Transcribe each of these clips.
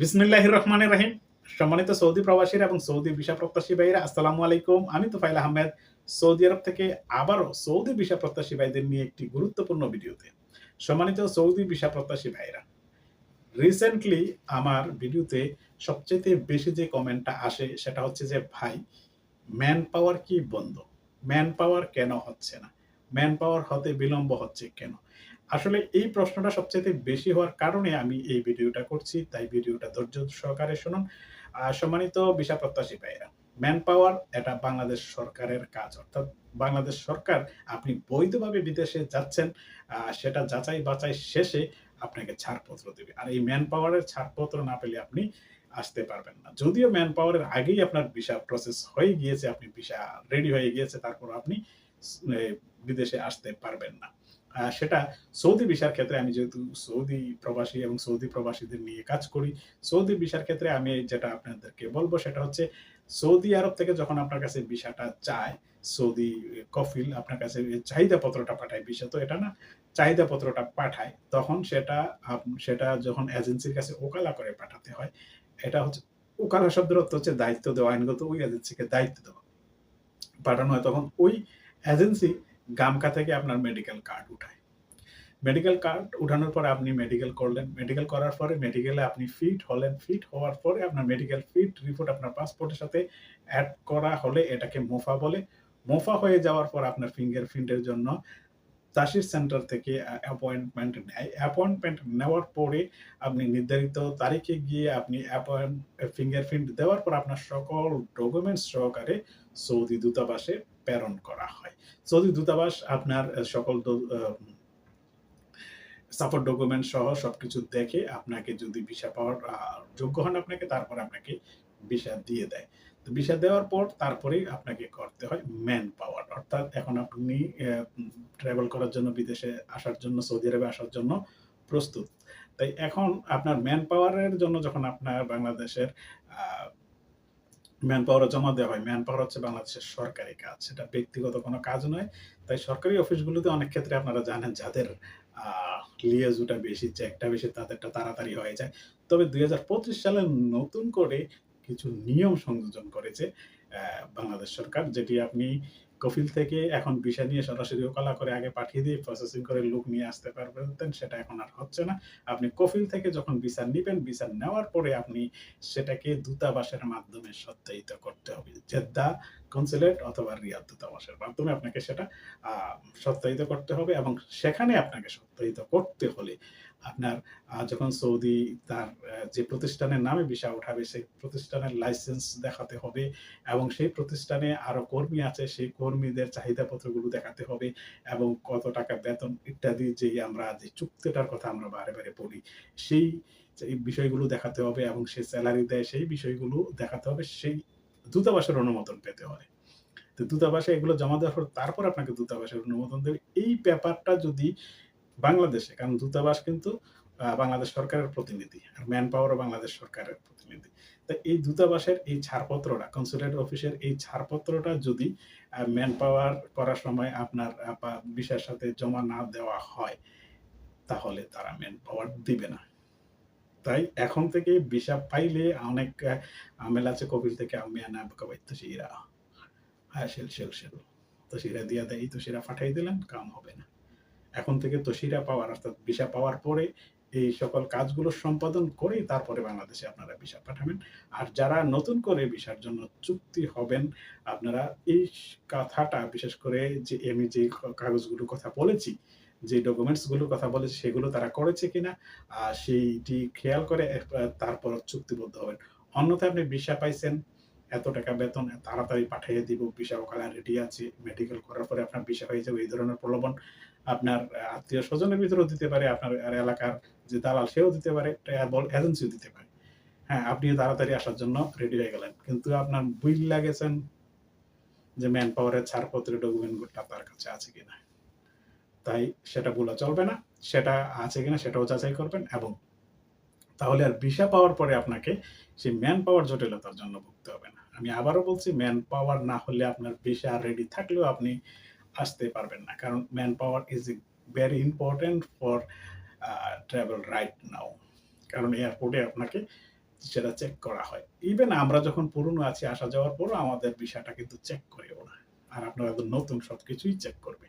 বিসমিল্লাহ রহমান রাহিম। সম্মানিত সৌদি প্রবাসীরা এবং সৌদি ভিসা প্রত্যাশী ভাইরা আসসালামু আলাইকুম। আমি তোফাইল আহমেদ, সৌদি আরব থেকে আবারও সৌদি ভিসা প্রত্যাশী ভাইদের নিয়ে একটি গুরুত্বপূর্ণ ভিডিওতে। সম্মানিত সৌদি ভিসা প্রত্যাশী ভাইরা রিসেন্টলি আমার ভিডিওতে সবচেয়ে বেশি যে কমেন্টটা আসে সেটা হচ্ছে যে, ভাই ম্যান পাওয়ার কি বন্ধ? ম্যান পাওয়ার কেন হচ্ছে না? ম্যান পাওয়ার হতে বিলম্ব হচ্ছে কেন? আসলে এই প্রশ্নটা সবচেয়ে বেশি হওয়ার কারণে আমি এই ভিডিওটা করছি, তাই ভিডিওটা ধৈর্য সহকারে শুনুন। সম্মানিত ভিসা প্রত্যাশী ভাইরা ম্যান পাওয়ার এটা বাংলাদেশ সরকারের কাজ। অর্থাৎ বাংলাদেশ সরকার আপনি বৈধভাবে বিদেশে যাচ্ছেন সেটা যাচাই বাছাই শেষে আপনাকে ছাড়পত্র দেবে। আর এই ম্যান পাওয়ারের ছাড়পত্র না পেলে আপনি আসতে পারবেন না। যদিও ম্যান পাওয়ারের আগেই আপনার ভিসা প্রসেস হয়ে গিয়েছে, আপনি ভিসা রেডি হয়ে গিয়েছে, তারপর আপনি বিদেশে আসতে পারবেন না। সেটা সৌদি ভিসার ক্ষেত্রে আমি যেহেতু সৌদি প্রবাসী এবং সৌদি প্রবাসীদের নিয়ে কাজ করি, সৌদি ভিসার ক্ষেত্রে আমি যেটা আপনাদেরকে বলব সেটা হচ্ছে সৌদি আরব থেকে যখন আপনার কাছে ভিসাটা চায়, সৌদি কফিল আপনার কাছে চাহিদা পত্রটা পাঠায় ভিসা, তো এটা না চাহিদা পত্রটা পাঠায়, তখন সেটা সেটা যখন এজেন্সির কাছে ওকালা করে পাঠাতে হয়, এটা হচ্ছে ওকালা শব্দের অর্থ হচ্ছে দায়িত্ব দেওয়া, আইনগত ওই এজেন্সিকে দায়িত্ব দেওয়া। পাঠানো হয় তখন ওই এজেন্সি গামকা থেকে আপনার মেডিকেল কার্ড উঠায়। মেডিকেল কার্ড উঠানোর পরে আপনি মেডিকেল করলেন। মেডিকেল করার পরে মেডিকেলে আপনি ফিট হলেন। ফিট হওয়ার পরে আপনার মেডিকেল ফিট রিপোর্ট আপনার পাসপোর্টের সাথে অ্যাড করা হলে এটাকে মোফা বলে। মোফা হয়ে যাওয়ার পর আপনার ফিঙ্গার প্রিন্টের জন্য তাসির সেন্টার থেকে অ্যাপয়েন্টমেন্ট নেয়। অ্যাপয়েন্টমেন্ট নেওয়ার পরে আপনি নির্ধারিত তারিখে গিয়ে আপনি অ্যাপয়েন্ট ফিঙ্গারপ্রিন্ট দেওয়ার পর আপনার সকল ডকুমেন্টস সহকারে সৌদি দূতাবাসে প্রেরণ করা হয়। সৌদি দূতাবাস আপনার সকল সাপোর্ট ডকুমেন্ট সহ সবকিছু দেখে আপনাকে যদি ভিসা পাওয়ার যোগ্য হন আপনাকে, তারপর আপনাকে ভিসা দিয়ে দেয়। ভিসা দেওয়ার পর তারপরেই আপনাকে করতে হয় ম্যান পাওয়ার অর্থাৎ এখন আপনি ট্রাভেল করার জন্য, বিদেশে আসার জন্য, সৌদি আরবে আসার জন্য প্রস্তুত। তাই এখন আপনার ম্যান পাওয়ারের জন্য যখন আপনার বাংলাদেশের ম্যান পাওয়ার জমা দেওয়া হয় ম্যান পাওয়ার হচ্ছে বাংলাদেশের সরকারি কাজ। সেটা ব্যক্তিগত কোনো কাজ নয়। তাই সরকারি অফিসগুলোতে অনেক ক্ষেত্রে আপনারা জানেন যাদের লিয়াজুটা বেশি চেকটা বেশি, তাদেরটা তাড়াতাড়ি হয়ে যায়। তবে দুই হাজার পঁচিশ সালে নতুন করে কিছু নিয়ম সংযোজন করেছে বাংলাদেশ সরকার, যেটি আপনি কফিল থেকে এখন ভিসা নিয়ে সরাসরি ওকালা করে আগে পাঠিয়ে দিয়ে প্রসেসিং করে লোক নিয়ে আসতে পারবেন, সেটা এখন আর হচ্ছে না। আপনি কফিল থেকে যখন বিচার নিবেন বিচার নেওয়ার পরে আপনি সেটাকে দূতাবাসের মাধ্যমে সত্যায়িত করতে হবে। জেদ্দা কনসুলেট অথবা রিয়াদ দূতাবাসের মাধ্যমে আপনাকে সেটা সত্যায়িত করতে হবে এবং সেখানে আপনাকে সত্যায়িত করতে হলে আপনার যখন সৌদি তার যে প্রতিষ্ঠানের নামে ভিসা উঠাবে, সেই প্রতিষ্ঠানের লাইসেন্স দেখাতে হবে এবং সেই প্রতিষ্ঠানে আরও কর্মী আছে, সেই কর্মীদের চাহিদাপত্রগুলো দেখাতে হবে এবং কত টাকা বেতন ইত্যাদি যে আমরা, যে চুক্তিটার কথা আমরা বারে বারে বলি, সেই বিষয়গুলো দেখাতে হবে এবং সে স্যালারি দেয়, সেই বিষয়গুলো দেখাতে হবে, সেই দূতাবাসের অনুমোদন পেতে হবে। তো দূতাবাসে এগুলো জমা দেওয়ার পর তারপর আপনাকে দূতাবাসের অনুমোদন দেবে। এই ব্যাপারটা যদি বাংলাদেশে, কারণ দূতাবাস কিন্তু বাংলাদেশ সরকারের প্রতিনিধি আর ম্যান পাওয়ারও বাংলাদেশ সরকারের প্রতিনিধি। তো এই দূতাবাসের এই ছাড়পত্রটা কনসুলেট অফিসের এই ছাড়পত্রটা যদি ম্যান পাওয়ার করার সময় আপনার বিষয়ের সাথে জমা না দেওয়া হয়, তাহলে তারা ম্যান পাওয়ার দিবে না। তাই এখন থেকে বিষাব পাইলে অনেক আমেল আছে কপিল থেকে আমি আনা বাকাবাইতো সিরা হ্যাঁ সেল শেল শেল। তো দিয়া দেয় তো সিরা পাঠাই দিলেন, কাম হবে না। এখন থেকে তসিরা পাওয়ার, অর্থাৎ বিষা পাওয়ার পরে এই সকল কাজগুলো সম্পাদন করেই তারপরে বাংলাদেশে আপনারা ভিসা পাঠাবেন। আর যারা নতুন করে ভিসার জন্য চুক্তি হবেন, আপনারা এই কথাটা, বিশেষ করে যে আমি যে কাগজগুলোর কথা বলেছি, যে ডকুমেন্টসগুলোর কথা বলেছি, সেগুলো তারা করেছে কিনা, আর সেইটি খেয়াল করে তারপর চুক্তিবদ্ধ হবেন। অন্যথায় আপনি ভিসা পাইছেন এত টাকা বেতন, তাড়াতাড়ি পাঠিয়ে দিব ভিসা ওখানে রেডি আছে মেডিকেল করার পরে আপনার ভিসা হয়ে যাবে, এই ধরনের প্রলোভন আপনার আত্মীয় স্বজনের ভিতরেও দিতে পারে, আপনার এলাকার যে দালাল সেও দিতে পারে ট্রাভেল এজেন্সিও দিতে পারে। হ্যাঁ আপনি তাড়াতাড়ি আসার জন্য রেডি হয়ে গেলেন। কিন্তু আপনার বিল লাগেছেন যে ম্যান পাওয়ারের ছাড়পত্রের ডকুমেন্টগুলো তার কাছে আছে কিনা। তাই সেটা বলা চলবে না, সেটা আছে কিনা সেটাও যাচাই করবেন এবং তাহলে আর ভিসা পাওয়ার পরে আপনাকে সেই ম্যান পাওয়ার জটিলতার জন্য ভুগতে হবে না। আমি আবারও বলছি ম্যান পাওয়ার না হলে আপনার ভিসা রেডি থাকলেও আপনি আসতে পারবেন না কারণ man power is very important for travel right now কারণ এয়ারপোর্টে আপনাকে সেটা চেক করা হয়। ইভেন আমরা যখন পুরনো আছি, আসা যাওয়ার পরও আমাদের ভিসাটা কিন্তু চেক করে ওরা। আর আপনারা তো নতুন সব কিছুই চেক করবে।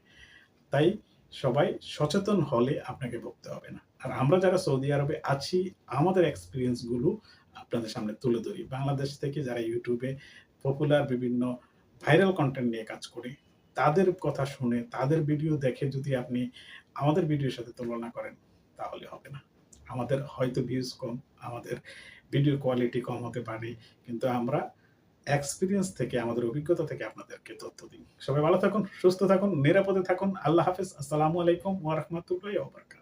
তাই সবাই সচেতন হলে আপনাকে ভুগতে হবে না। আর আমরা যারা সৌদি আরবে আছি, আমাদের এক্সপেরিয়েন্সগুলো আপনাদের সামনে তুলে ধরি। বাংলাদেশ থেকে যারা ইউটিউবে পপুলার বিভিন্ন ভাইরাল কন্টেন্ট নিয়ে কাজ করে, তাদের কথা শুনে, তাদের ভিডিও দেখে যদি আপনি আমাদের ভিডিওর সাথে তুলনা করেন, তাহলে হবে না। আমাদের হয়তো ভিউজ কম, আমাদের ভিডিও কোয়ালিটি কম হতে পারে। কিন্তু আমরা এক্সপিরিয়েন্স থেকে, আমাদের অভিজ্ঞতা থেকে আপনাদেরকে তথ্য দিই। সবাই ভালো থাকুন, সুস্থ থাকুন, নিরাপদে থাকুন। আল্লাহ হাফেজ। আসসালামু আলাইকুম ওয়া বারাকাতুহু।